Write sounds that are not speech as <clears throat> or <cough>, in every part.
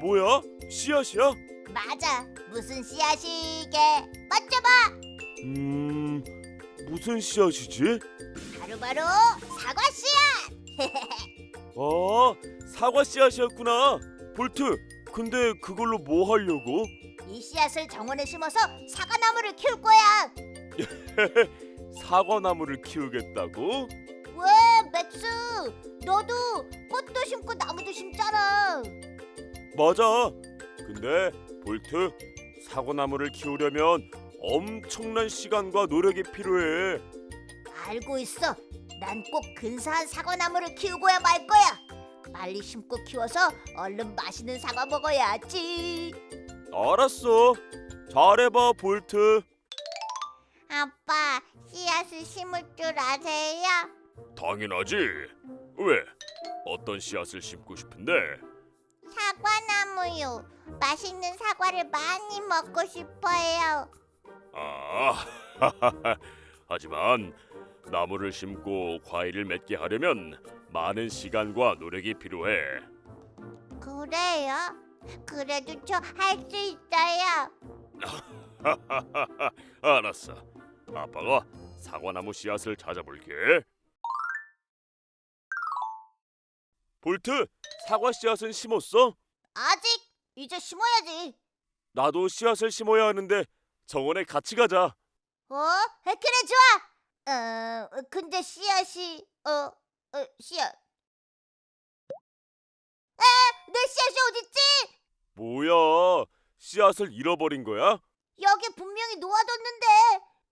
뭐야? 씨앗이야? 맞아. 무슨 씨앗이게? 맞춰봐. 음, 무슨 씨앗이지? 바로바로 사과 씨앗. <laughs> 아, 사과 씨앗이었구나. 볼트, 근데 그걸로 뭐 하려고? 이 씨앗을 정원에 심어서 사과나무를 키울 거야. <laughs> 사과나무를 키우겠다고? 왜, 맥스? 너도 꽃도 심고 나무도 심잖아. 맞아. 근데 볼트, 사과나무를 키우려면 엄청난 시간과 노력이 필요해. 알고 있어. 난 꼭 근사한 사과나무를 키우고야 말 거야. 빨리 심고 키워서 얼른 맛있는 사과 먹어야지. 알았어. 잘해봐, 볼트. 아빠, 씨앗을 심을 줄 아세요? 당연하지. 왜? 어떤 씨앗을 심고 싶은데? 사과나무요. 맛있는 사과를 많이 먹고 싶어요. 아, <laughs> 하지만 나무를 심고 과일을 맺게 하려면 많은 시간과 노력이 필요해. 그래요? 그래도 저 할 수 있어요. <laughs> 알았어. 아빠가 사과나무 씨앗을 찾아볼게. 볼트, 사과 씨앗은 심었어? 아직 이제 심어야지. 나도 씨앗을 심어야 하는데 정원에 같이 가자. 어? 그래 좋아. 어, 근데 씨앗이 어, 어 씨앗. 에, 내 씨앗이 어딨지? 뭐야? 씨앗을 잃어버린 거야? 여기 분명히 놓아뒀는데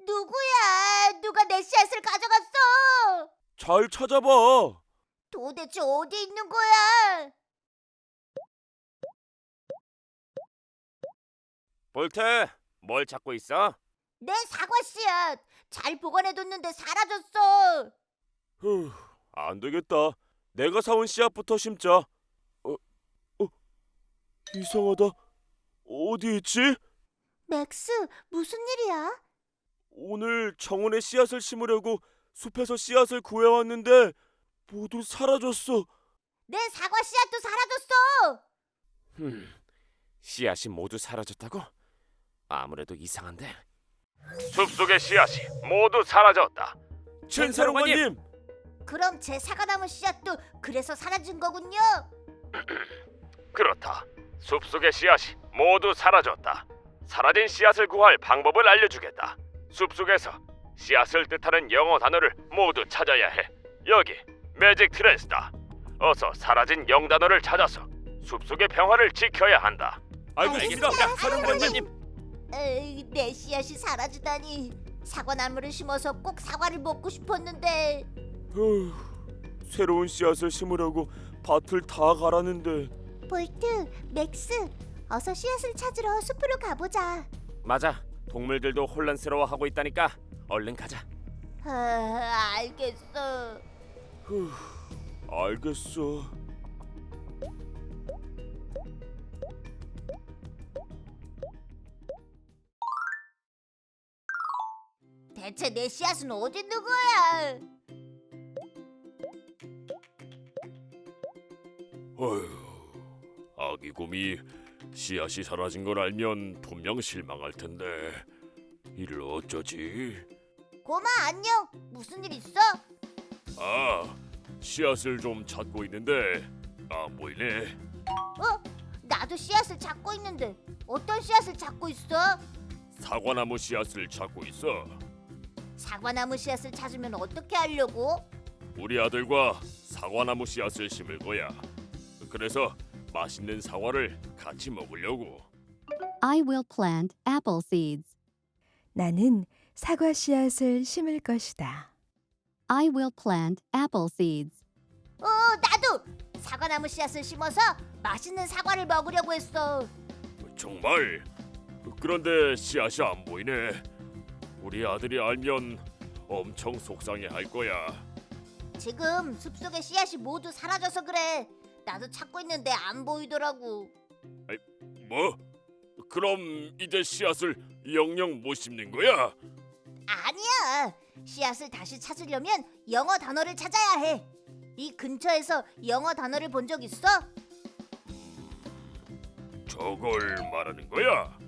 누구야? 누가 내 씨앗을 가져갔어? 잘 찾아봐. 도대체 어디 있는 거야? 볼트, 뭘 찾고 있어? 내 사과 씨앗 잘 보관해뒀는데 사라졌어. 후, 안 되겠다. 내가 사온 씨앗부터 심자. 어, 어, 이상하다. 어디 있지? 맥스 무슨 일이야? 오늘 정원에 씨앗을 심으려고 숲에서 씨앗을 구해왔는데 모두 사라졌어. 내 사과 씨앗도 사라졌어. 흠, 씨앗이 모두 사라졌다고? 아무래도 이상한데. 숲속의 씨앗이 모두 사라졌다. 천사롱아님, 그럼 제 사과 나무 씨앗도 그래서 사라진 거군요. <clears throat> 그렇다. 숲속의 씨앗이 모두 사라졌다. 사라진 씨앗을 구할 방법을 알려주겠다. 숲속에서 씨앗을 뜻하는 영어 단어를 모두 찾아야 해. 여기 매직 트랜스다. 어서 사라진 영 단어를 찾아서 숲속의 평화를 지켜야 한다. 알겠습니다, 사령관님. 에이, 내 씨앗이 사라지다니. 사과 나무를 심어서 꼭 사과를 먹고 싶었는데. 새로운 씨앗을 심으려고 밭을 다 갈았는데. 볼트, 맥스, 어서 씨앗을 찾으러 숲으로 가보자. 맞아. 동물들도 혼란스러워하고 있다니까. 얼른 가자. 아, 알겠어. 알겠어. 대체 내 씨앗은 어디 있는 거야? 어휴, 아기 곰이 씨앗이 사라진 걸 알면 분명 실망할 텐데 이를 어쩌지? 고마 안녕. 무슨 일 있어? 아, 씨앗을 좀 찾고 있는데 안 보이네. 어? 나도 씨앗을 찾고 있는데 어떤 씨앗을 찾고 있어? 사과나무 씨앗을 찾고 있어. 사과나무 씨앗을 찾으면 어떻게 하려고? 우리 아들과 사과나무 씨앗을 심을 거야. 그래서 맛있는 사과를 같이 먹으려고. I will plant apple seeds. 나는 사과 씨앗을 심을 것이다. I will plant apple seeds. 어, 나도 사과나무 씨앗을 심어서 맛있는 사과를 먹으려고 했어. 정말? 그런데 씨앗이 안 보이네. 우리 아들이 알면 엄청 속상해 할 거야. 지금 숲속의 씨앗이 모두 사라져서 그래. 나도 찾고 있는데 안 보이더라고. 뭐? 그럼 이제 씨앗을 영영 못 심는 거야? 아니야. 씨앗을 다시 찾으려면 영어 단어를 찾아야 해. 이 근처에서 영어 단어를 본 적 있어? 저걸 말하는 거야?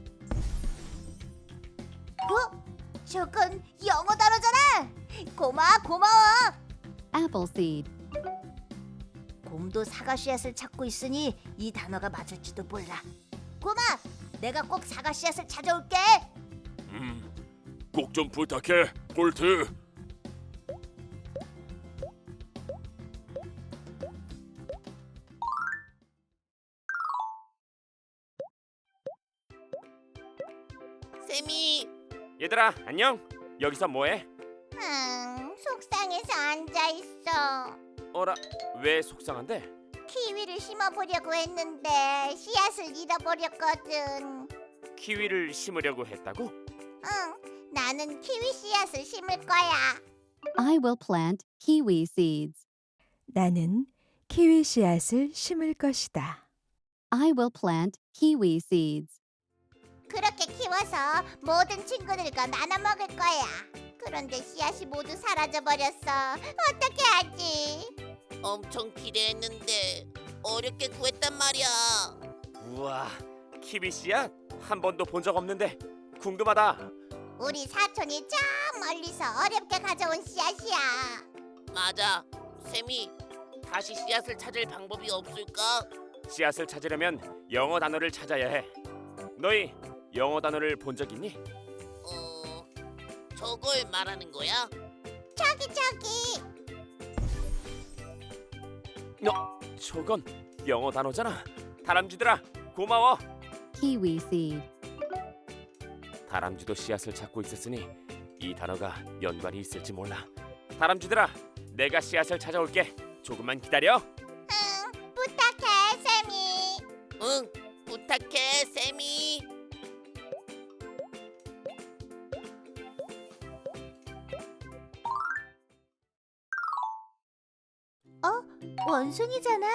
어? 저건 영어 단어잖아. 고마워, 고마워. Appleseed. 곰도 사과 씨앗을 찾고 있으니 이 단어가 맞을지도 몰라. 고마, 내가 꼭 사과 씨앗을 찾아올게. 음, 꼭 좀 부탁해, 볼트. 쌤이 얘들아, 안녕. 여기서 뭐해? 음, 속상해서 앉아 있어. 어라, 왜 속상한데? 키위를 심어보려고 했는데 씨앗을 잃어버렸거든. 키위를 심으려고 했다고? 응, 나는 키위 씨앗을 심을 거야. I will plant kiwi seeds. 나는 키위 씨앗을 심을 것이다. I will plant kiwi seeds. 그렇게 키워서 모든 친구들과 나눠 먹을 거야. 그런데 씨앗이 모두 사라져 버렸어. 어떻게 하지? 엄청 기대했는데 어렵게 구했단 말이야. 우와, 키위 씨앗 한 번도 본 적 없는데 궁금하다. 우리 사촌이 저 멀리서 어렵게 가져온 씨앗이야. 맞아. 쌤이 다시 씨앗을 찾을 방법이 없을까? 씨앗을 찾으려면 영어 단어를 찾아야 해. 너희 영어 단어를 본 적 있니? 어, 저걸 말하는 거야? 저기 저기. 저건 영어 단어잖아. 다람쥐들아, 고마워. Kiwi seed. 다람쥐도 씨앗을 찾고 있었으니 이 단어가 연관이 있을지 몰라. 다람쥐들아, 내가 씨앗을 찾아올게. 조금만 기다려. 응, 부탁해, 쌤이. 응, 부탁해, 쌤이. 원숭이잖아.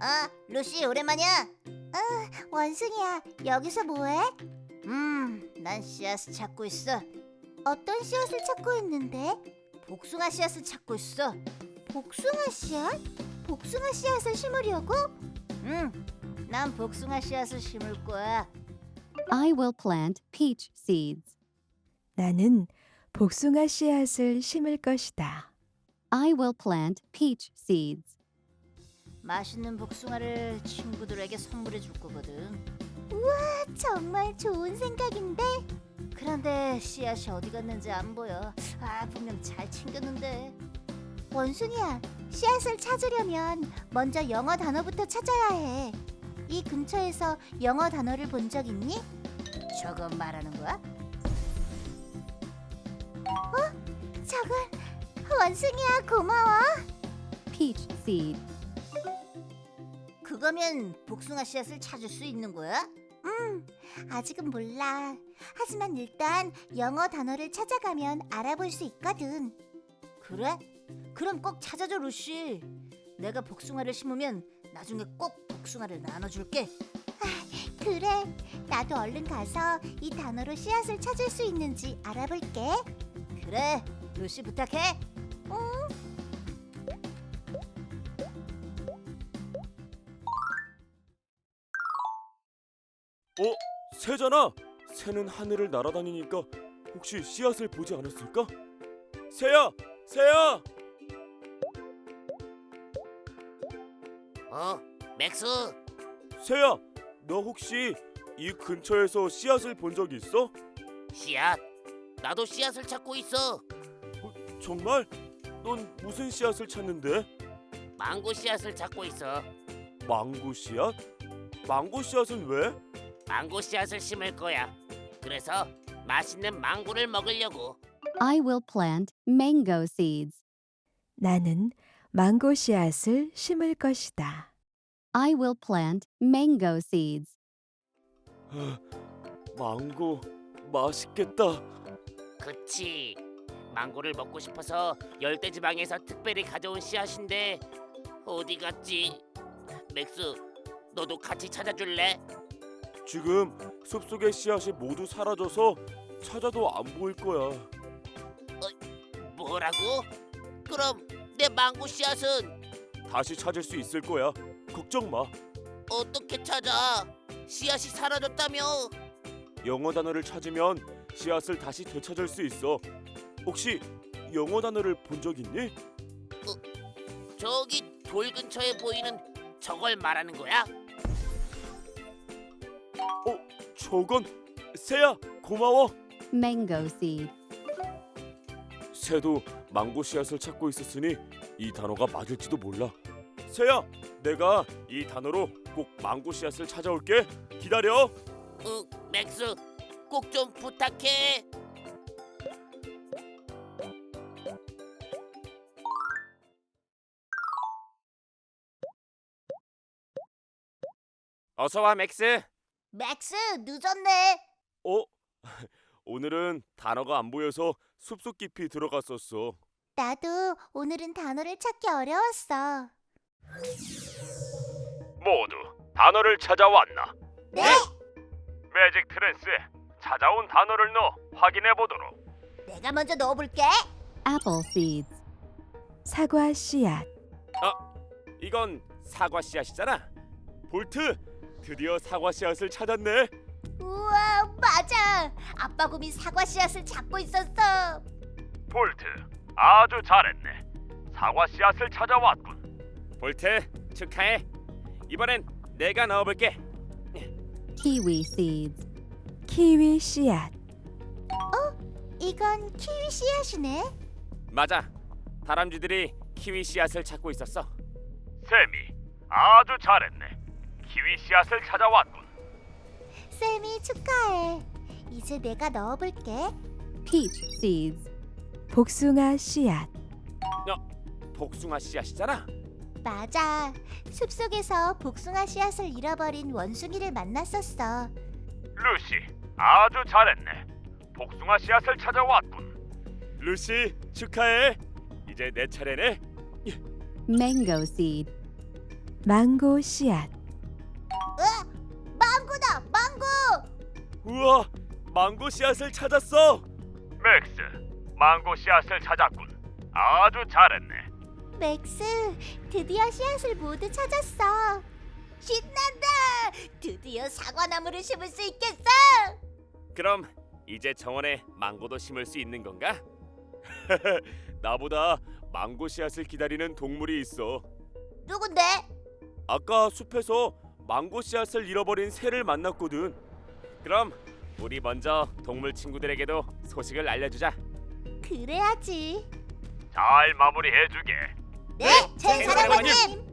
아, 루시 오랜만이야. 어, 원숭이야. 여기서 뭐해? 음, 난 씨앗을 찾고 있어. 어떤 씨앗을 찾고 있는데? 복숭아 씨앗을 찾고 있어. 복숭아 씨앗? 복숭아 씨앗을 심으려고? 응, 난 복숭아 씨앗을 심을 거야. I will plant peach seeds. 나는 복숭아 씨앗을 심을 것이다. I will plant peach seeds. 맛있는 복숭아를 친구들에게 선물해 줄 거거든. 우와, 정말 좋은 생각인데. 그런데 씨앗이 어디 갔는지 안 보여. 아, 분명 잘 챙겼는데. 원숭이야, 씨앗을 찾으려면 먼저 영어 단어부터 찾아야 해. 이 근처에서 영어 단어를 본 적 있니? 저건 말하는 거야? 어? 저건 원숭이야, 고마워. Peach seed. 그거면 복숭아 씨앗을 찾을 수 있는 거야? 음, 아직은 몰라. 하지만 일단 영어 단어를 찾아가면 알아볼 수 있거든. 그래? 그럼 꼭 찾아줘, 루시. 내가 복숭아를 심으면 나중에 꼭 복숭아를 나눠줄게. 아, 그래. 나도 얼른 가서 이 단어로 씨앗을 찾을 수 있는지 알아볼게. 그래, 루시 부탁해. 응. 어, 새잖아. 새는 하늘을 날아다니니까 혹시 씨앗을 보지 않았을까? 새야, 새야. 어, 맥스. 새야, 너 혹시 이 근처에서 씨앗을 본적 있어? 씨앗. 나도 씨앗을 찾고 있어. 정말? 넌 무슨 씨앗을 찾는데? 망고 씨앗을 찾고 있어. 망고 씨앗? 망고 씨앗은 왜? 망고 씨앗을 심을 거야. 그래서 맛있는 망고를 먹으려고. I will plant mango seeds. 나는 망고 씨앗을 심을 것이다. I will plant mango seeds. <gasps> 망고 맛있겠다. 그치. 망고를 먹고 싶어서 열대지방에서 특별히 가져온 씨앗인데 어디 갔지? 맥스, 너도 같이 찾아줄래? 지금 숲속의 씨앗이 모두 사라져서 찾아도 안 보일 거야. 뭐라고? 그럼 내 망고 씨앗은 다시 찾을 수 있을 거야. 걱정 마. 어떻게 찾아? 씨앗이 사라졌다며? 영어 단어를 찾으면 씨앗을 다시 되찾을 수 있어. 혹시 영어 단어를 본 적 있니? 저기 돌 근처에 보이는 저걸 말하는 거야? 저건 새야 고마워. Mango seed. 새도 망고 씨앗을 찾고 있었으니 이 단어가 맞을지도 몰라. 새야, 내가 이 단어로 꼭 망고 씨앗을 찾아올게. 기다려. 응, 맥스, 꼭 좀 부탁해. 어서 와, 맥스. 맥스 늦었네. 어? <laughs> 오늘은 단어가 안 보여서 숲속 깊이 들어갔었어. 나도 오늘은 단어를 찾기 어려웠어. 모두 단어를 찾아왔나? 네? 매직 트랜스에 찾아온 단어를 넣어 확인해 보도록. 내가 먼저 넣어볼게. Apple seeds. 사과 씨앗, 이건 사과 씨앗이잖아. 볼트, 드디어 사과 씨앗을 찾았네. 우와, 맞아. 아빠 곰이 사과 씨앗을 잡고 있었어. 볼트, 아주 잘했네. 사과 씨앗을 찾아왔군. 볼트, 축하해. 이번엔 내가 넣어볼게. Kiwi seeds. 키위 씨앗, 이건 키위 씨앗이네. 맞아. 다람쥐들이 키위 씨앗을 찾고 있었어. 샘이 아주 잘했네. 키위 씨앗을 찾아왔군. 쌤이 축하해. 이제 내가 넣어볼게. Peach seeds. 복숭아 씨앗, 복숭아 씨앗이잖아. 맞아. 숲속에서 복숭아 씨앗을 잃어버린 원숭이를 만났었어. 루시, 아주 잘했네. 복숭아 씨앗을 찾아왔군. 루시, 축하해. 이제 내 차례네. Mango seed. 망고 씨앗, 우와, 망고 씨앗을 찾았어. 맥스, 망고 씨앗을 찾았군. 아주 잘했네. 맥스, 드디어 씨앗을 모두 찾았어. 신난다! 드디어 사과나무를 심을 수 있겠어! 그럼 이제 정원에 망고도 심을 수 있는 건가? <laughs> 나보다 망고 씨앗을 기다리는 동물이 있어. 누군데? 아까 숲에서 망고 씨앗을 잃어버린 새를 만났거든. 그럼 우리 먼저 동물 친구들에게도 소식을 알려주자. 그래야지. 잘 마무리해주게. 네, 제 사랑관님.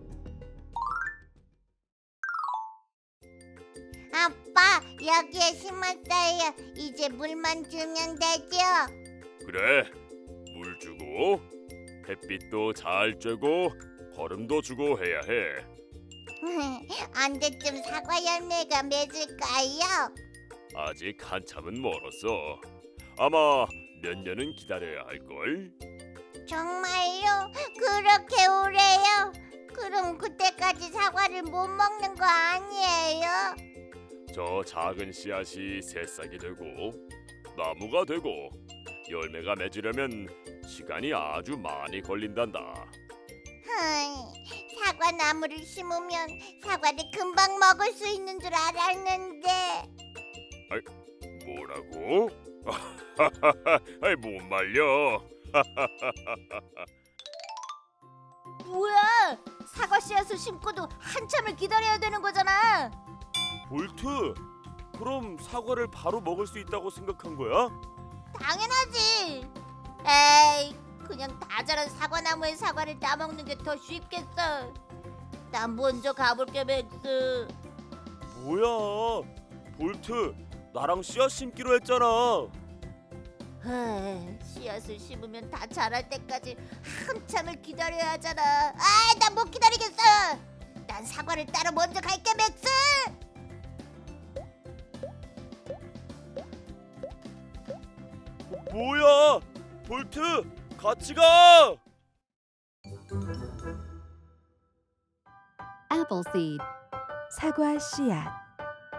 아빠, 여기에 심었어요. 이제 물만 주면 되죠? 그래, 물 주고 햇빛도 잘 쬐고 거름도 주고 해야 해. <laughs> 언제쯤 사과 열매가 맺을까요? 아직 한참은 멀었어. 아마 몇 년은 기다려야 할 걸. 정말요? 그렇게 오래요? 그럼 그때까지 사과를 못 먹는 거 아니에요? 저 작은 씨앗이 새싹이 되고 나무가 되고 열매가 맺으려면 시간이 아주 많이 걸린단다. 흠, 사과 나무를 심으면 사과를 금방 먹을 수 있는 줄 알았는데 뭐라고? <laughs> 아이 못 말려. <laughs> 뭐야? 사과 씨앗을 심고도 한참을 기다려야 되는 거잖아. 볼트. 그럼 사과를 바로 먹을 수 있다고 생각한 거야? 당연하지. 에이, 그냥 다 자란 사과 나무의 사과를 따먹는 게 더 쉽겠어. 난 먼저 가볼게, 맥스. 뭐야? 볼트. 나랑 씨앗 심기로 했잖아. 씨앗을 심으면 다 자랄 때까지 한참을 기다려야 하잖아. 아, 난 못 기다리겠어. 난 사과를 따러 먼저 갈게, 맥스. 뭐야? 볼트. 같이 가. Apple seed. 사과 씨앗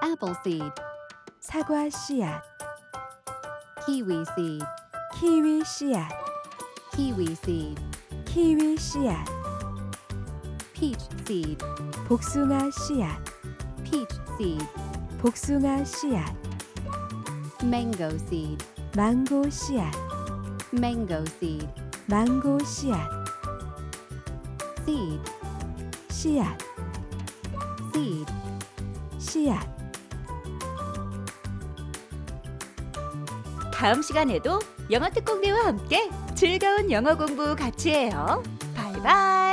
apple seed, 사과 씨앗 kiwi seed, 키위 씨앗 kiwi seed, 키위 씨앗 peach seed, 복숭아 씨앗 peach seed, 복숭아 씨앗 mango seed, 망고 씨앗 mango seed, 망고 씨앗 seed, 씨앗 seed. 씨앗 다음 시간에도 영어 특공대와 함께 즐거운 영어 공부 같이 해요. 바이바이.